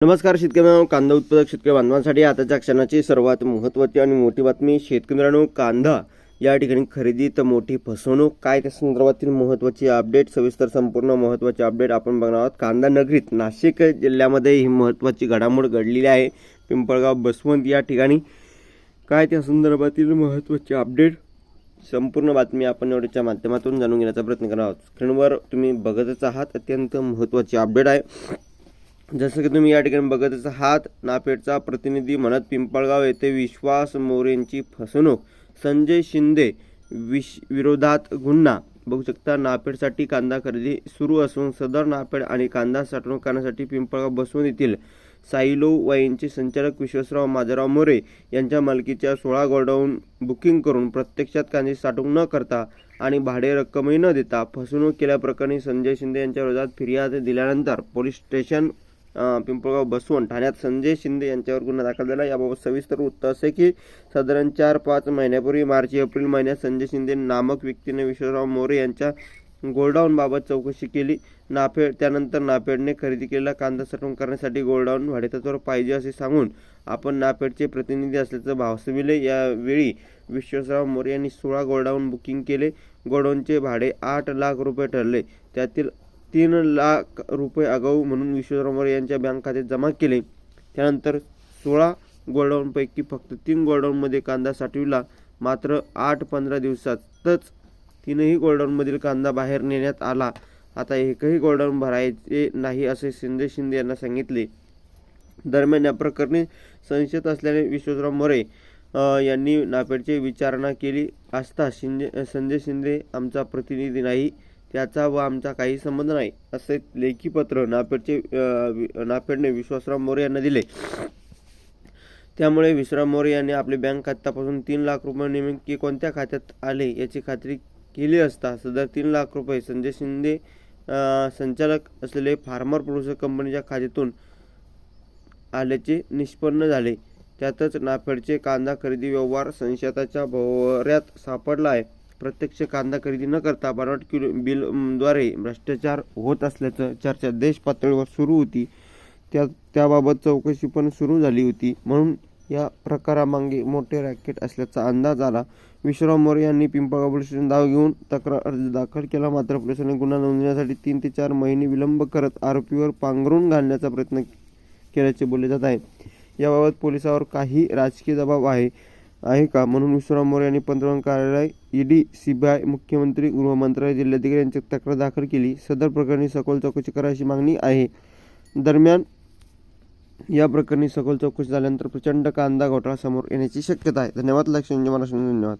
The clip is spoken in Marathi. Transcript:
नमस्कार शेतकरी मित्रांनो कांदा उत्पादक शेतकरी बांधवांसाठी आताच्या क्षणाची सर्वात महत्त्वाची आणि मोठी बातमी. शेतकरी मित्रांनो कांदा या ठिकाणी खरेदीत मोठी फसवणूक. काय त्या संदर्भातील महत्त्वाची अपडेट सविस्तर संपूर्ण महत्त्वाची अपडेट आपण बघणार आहोत. कांदा नगरीत नाशिक जिल्ह्यामध्ये ही महत्त्वाची घडामोड घडलेली आहे. पिंपळगाव बसवंत या ठिकाणी काय त्या संदर्भातील महत्त्वाची अपडेट संपूर्ण बातमी आपण एवढ्याच्या माध्यमातून जाणून घेण्याचा प्रयत्न करणार आहोत. स्क्रीनवर तुम्ही बघतच आहात अत्यंत महत्त्वाची अपडेट आहे. जसं की तुम्ही या ठिकाणी बघतच आहात नापेडचा प्रतिनिधी म्हणत पिंपळगाव येथे विश्वास मोरेंची फसवणूक. संजय शिंदे विश विरोधात गुन्हा. बघू शकता नापेडसाठी कांदा खरेदी सुरू असून सदर नापेड आणि कांदा साठवणूक करण्यासाठी पिंपळगाव बसवून येथील साईलो वाईनचे संचालक विश्वासराव माधवराव मोरे यांच्या मालकीच्या सोळा गोडाऊन बुकिंग करून प्रत्यक्षात कांदे साठवून न करता आणि भाडे रक्कमही न देता फसवणूक केल्याप्रकरणी संजय शिंदे यांच्या विरोधात फिर्याद दिल्यानंतर पोलीस स्टेशन पिंपळगाव बसवण ठाण्यात संजय शिंदे यांच्यावर गुन्हा दाखल झाला. याबाबत सविस्तर वृत्त असे की साधारण चार पाच महिन्यापूर्वी मार्च एप्रिल महिन्यात संजय शिंदे नामक व्यक्तीने विश्वराव मोरे यांच्या गोल्डाऊनबाबत चौकशी केली. नाफेड त्यानंतर नाफेडने खरेदी केलेला कांदा साठवण करण्यासाठी गोल्डाऊन भाडेतत्वावर पाहिजे असे सांगून आपण नाफेडचे प्रतिनिधी असल्याचं भासविले. यावेळी विश्वासराव मोरे यांनी सोळा गोल्डाऊन बुकिंग केले. गोडाऊनचे भाडे आठ लाख रुपये ठरले. त्यातील तीन लाख रुपये आगाऊ म्हणून विश्वराव मोरे यांच्या बँक खात्यात जमा केले. त्यानंतर सोळा गोडाऊनपैकी फक्त तीन गोडाऊनमध्ये कांदा साठविला. मात्र आठ पंधरा दिवसातच तीनही गोडाऊनमधील कांदा बाहेर नेण्यात आला. आता एकही गोडाऊन भरायचे नाही असे शिंदे शिंदे यांना सांगितले. दरम्यान या प्रकरणी संशयित असल्याने विश्वराव मोरे यांनी नापेडची विचारणा केली असता शिंदे संजय शिंदे आमचा प्रतिनिधी नाही. त्याचा व आमचा काही संबंध नाही असे लेखी पत्र नाफेडचे नाफेडने वि- विश्वासराव मोरे यांना दिले. त्यामुळे विश्राम मोरे यांनी आपले बँक खात्यापासून तीन लाख रुपये नेमके कोणत्या खात्यात आले याची खात्री केली असता सदर तीन लाख रुपये संजय शिंदे संचालक असलेले फार्मर प्रोड्युसर कंपनीच्या खात्यातून आल्याचे निष्पन्न झाले. त्यातच नाफेडचे कांदा खरेदी व्यवहार संशयाच्या भोवऱ्यात सापडला आहे. प्रत्यक्ष कांदा खरेदी न करता बनावट किलो बिलद्वारे भ्रष्टाचार होत असल्याचं चर्चा देश पातळीवर सुरू होती. त्या त्याबाबत चौकशी पण सुरू झाली होती. म्हणून या प्रकारामागे मोठे रॅकेट असल्याचा अंदाज आला. विश्वराव मोरे यांनी पिंपळगाव पोलीस स्टेशन धाव घेऊन तक्रार अर्ज दाखल केला. मात्र पोलिसांनी गुन्हा नोंदवण्यासाठी तीन ते चार महिने विलंब करत आरोपीवर पांघरून घालण्याचा प्रयत्न केल्याचे बोलले जात आहे. याबाबत पोलिसावर काही राजकीय दबाव आहे. आहे का? म्हणून विश्वराव मोरे यांनी पंतप्रधान कार्यालय ईडी सीबीआय मुख्यमंत्री गृहमंत्रालय जिल्हाधिकारी यांची तक्रार दाखल केली. सदर प्रकरणी सखोल चौकशी करायची मागणी आहे. दरम्यान या प्रकरणी सखोल चौकशी झाल्यानंतर प्रचंड कांदा घोटाळा समोर येण्याची शक्यता आहे. धन्यवाद लक्ष धन्यवाद.